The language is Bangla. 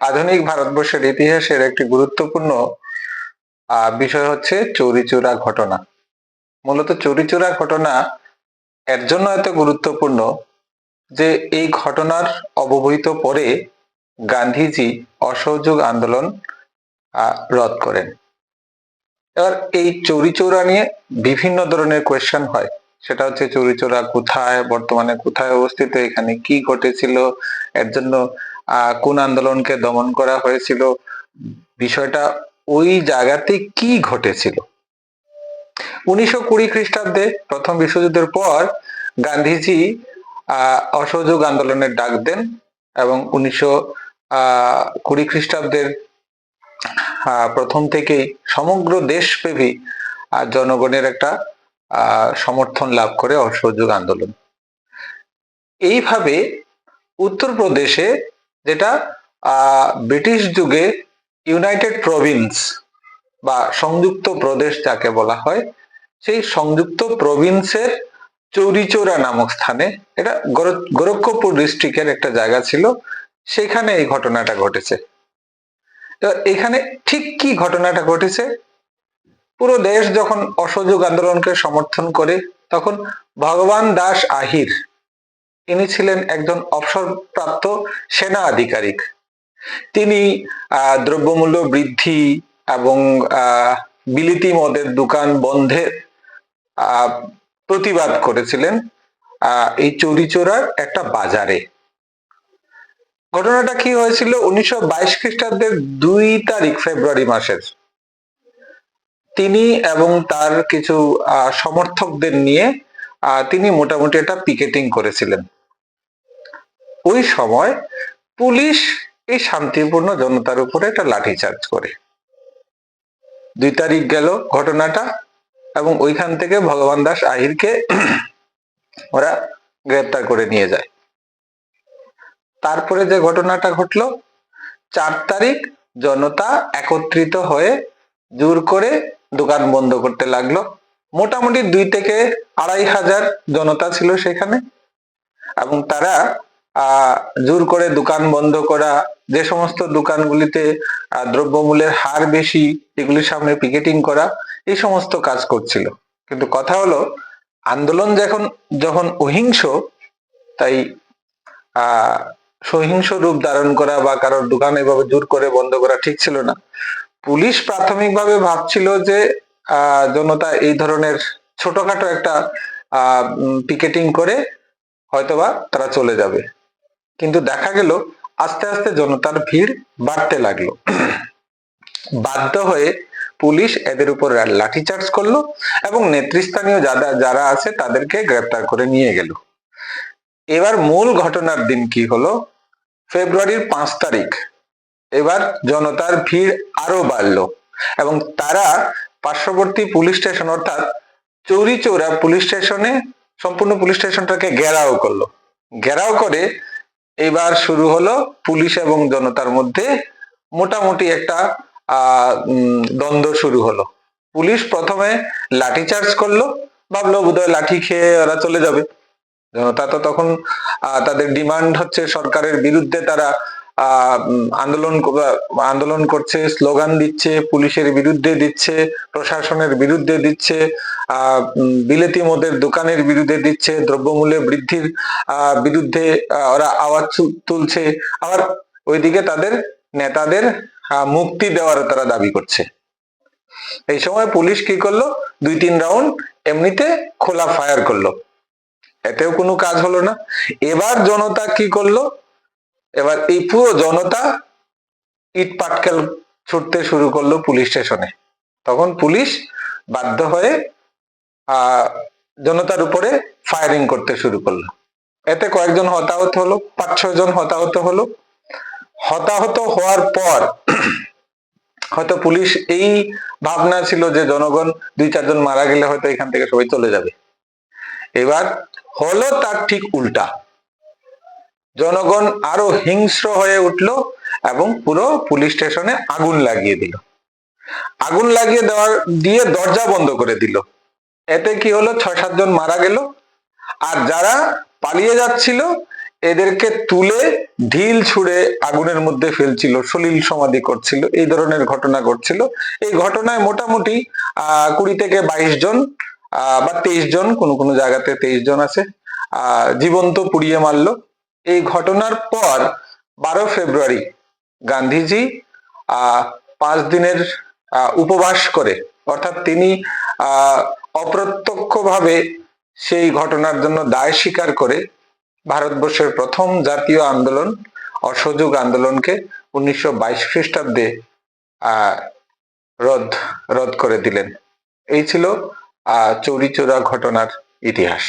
আধুনিক ভারতবর্ষের ইতিহাসের একটি গুরুত্বপূর্ণ বিষয় হচ্ছে চৌরিচুরা ঘটনা। মূলত চৌরিচুরা ঘটনা এর জন্য এত গুরুত্বপূর্ণ যে এই ঘটনার অবহিত পরে গান্ধীজি অসহযোগ আন্দোলন রদ করেন। এবার এই চৌরিচৌরা নিয়ে বিভিন্ন ধরনের কোয়েশ্চেন হয়। সেটা হচ্ছে চৌরিচৌরা কোথায়, বর্তমানে কোথায় অবস্থিত, এখানে কি ঘটেছিল, এর জন্য কোন আন্দোলনকে দমন করা হয়েছিল? বিষয়টা ওই জায়গাতে কি ঘটেছিল? উনিশশো কুড়ি খ্রিস্টাব্দে প্রথম বিশ্বযুদ্ধের পর গান্ধীজি অসহযোগ আন্দোলনের ডাক দেন এবং উনিশশো কুড়ি খ্রিস্টাব্দের প্রথম থেকেই সমগ্র দেশব্যাপী জনগণের একটা সমর্থন লাভ করে অসহযোগ আন্দোলন। এইভাবে উত্তরপ্রদেশে যেটা ব্রিটিশ যুগে ইউনাইটেড প্রভিন্স বা সংযুক্ত প্রদেশ যাকে বলা হয়, সেই সংযুক্ত প্রভিন্সের চৌরিচৌরা নামক স্থানে, এটা গোরক্ষপুর ডিস্ট্রিক্টের একটা জায়গা ছিল, সেখানে এই ঘটনাটা ঘটেছে। তো এখানে ঠিক কি ঘটনাটা ঘটেছে? পুরো দেশ যখন অসহযোগ আন্দোলনকে সমর্থন করে, তখন ভগবান দাস আহির ইনি ছিলেন একজন অবসরপ্রাপ্ত সেনা আধিকারিক। তিনি দ্রব্যমূল্য বৃদ্ধি এবং বিলিতি মদের দোকান বন্ধের প্রতিবাদ করেছিলেন এই চৌরিচৌরার একটা বাজারে। ঘটনাটা কি হয়েছিল উনিশশো বাইশ খ্রিস্টাব্দের দুই তারিখ ফেব্রুয়ারি মাসের। তিনি এবং তার কিছু সমর্থকদের নিয়ে তিনি মোটামুটি একটা পিকেটিং করেছিলেন। ওই সময় পুলিশ এই শান্তিপূর্ণ জনতার উপরে একটা লাঠিচার্জ করে। দুই তারিখ গেল ঘটনাটা এবং ওইখান থেকে ভগবান দাস আহিরকে ওরা গ্রেপ্তার করে নিয়ে যায়। তারপরে যে ঘটনাটা ঘটলো, চার তারিখ জনতা একত্রিত হয়ে জোর করে দোকান বন্ধ করতে লাগল। মোটামুটি দুই থেকে আড়াই হাজার জনতা ছিল সেখানে। এবং তারা জোর করে দোকান বন্ধ করা, যে সমস্ত দোকানগুলিতে দ্রব্যমূল্যের হার বেশি, এগুলির সামনে পিকেটিং করা, এই সমস্ত কাজ করছিল। কিন্তু কথা হলো, আন্দোলন যখন যখন অহিংস, তাই সহিংস রূপ ধারণ করা বা কারোর দোকান এভাবে জোর করে বন্ধ করা ঠিক ছিল না। পুলিশ প্রাথমিকভাবে ভাবছিল যে জনতা এই ধরনের ছোটখাটো একটা পিকেটিং করে হয়তোবা তারা চলে যাবে। কিন্তু দেখা গেল, আস্তে আস্তে জনতার ভিড় বাড়তে লাগল। বাধ্য হয়ে পুলিশ এদের উপর লাঠিচার্জ করল এবং নেতৃস্থানীয় যারা যারা আছে তাদেরকে গ্রেপ্তার করে নিয়ে গেল। এবার মূল ঘটনার দিন কি হলো? ফেব্রুয়ারির পাঁচ তারিখ। এবার জনতার ভিড় আরও বাড়লো এবং তারা পার্শ্ববর্তী পুলিশ স্টেশন, অর্থাৎ চৌরিচৌরা পুলিশ স্টেশনে সম্পূর্ণ পুলিশ স্টেশনটাকে ঘেরাও করল। ঘেরাও করে এবার শুরু হলো পুলিশ এবং জনতার মধ্যে মোটামুটি একটা দ্বন্দ্ব শুরু হলো। পুলিশ প্রথমে লাঠি চার্জ করল, ভাবলো বোধহয় লাঠি খেয়ে ওরা চলে যাবে। জনতা তো তখন তাদের ডিমান্ড হচ্ছে সরকারের বিরুদ্ধে তারা আন্দোলন আন্দোলন করছে, স্লোগান দিচ্ছে, পুলিশের বিরুদ্ধে দিচ্ছে, প্রশাসনের বিরুদ্ধে দিচ্ছে বিলেতি মদের দোকানের বিরুদ্ধে দিচ্ছে দ্রব্যমূল্য বৃদ্ধির বিরুদ্ধে ওরা আওয়াজ তুলছে। আবার ওইদিকে তাদের নেতাদের মুক্তি দেওয়ার তারা দাবি করছে। এই সময় পুলিশ কি করল? দুই তিন রাউন্ড এমনিতে খোলা ফায়ার করল। এতেও কোনো কাজ হলো না। এবার জনতা কি করল? এবার এই পুরো জনতা ইট পাটকেল ছুটতে শুরু করল পুলিশ স্টেশনে। তখন পুলিশ বাধ্য হয়ে জনতার উপরে ফায়ারিং করতে শুরু করল। এতে কয়েকজন হতাহত হলো পাঁচ ছয় জন হতাহত হলো। হতাহত হওয়ার পর হয়তো পুলিশ এই ভাবনা ছিল যে জনগণ দুই, চারজন মারা গেলে হয়তো এখান থেকে সবাই চলে যাবে। এবার হলো তার ঠিক উল্টা। জনগণ আরও হিংস্র হয়ে উঠল এবং পুরো পুলিশ স্টেশনে আগুন লাগিয়ে দিল। আগুন লাগিয়ে দেওয়ার, দিয়ে দরজা বন্ধ করে দিল। এতে কি হলো? ছয় সাতজন মারা গেল। আর যারা পালিয়ে যাচ্ছিল, এদেরকে তুলে ঢিল ছুঁড়ে আগুনের মধ্যে ফেলছিল, সলিল সমাধি করছিল, এই ধরনের ঘটনা ঘটছিল। এই ঘটনায় মোটামুটি, আহ, কুড়ি থেকে বাইশ জন, আহ, বা তেইশ জন, কোনো কোনো জায়গাতে তেইশ জন আছে, আহ, জীবন্ত পুড়িয়ে মারলো। এই ঘটনার পর বারো ফেব্রুয়ারি গান্ধীজি পাঁচ দিনের উপবাস করে, অর্থাৎ তিনি অপ্রত্যক্ষভাবে সেই ঘটনার জন্য দায় স্বীকার করে ভারতবর্ষের প্রথম জাতীয় আন্দোলন, অসহযোগ আন্দোলনকে উনিশশো বাইশ খ্রিস্টাব্দে রদ রদ করে দিলেন। এই ছিল আহ চৌরিচৌরা ঘটনার ইতিহাস।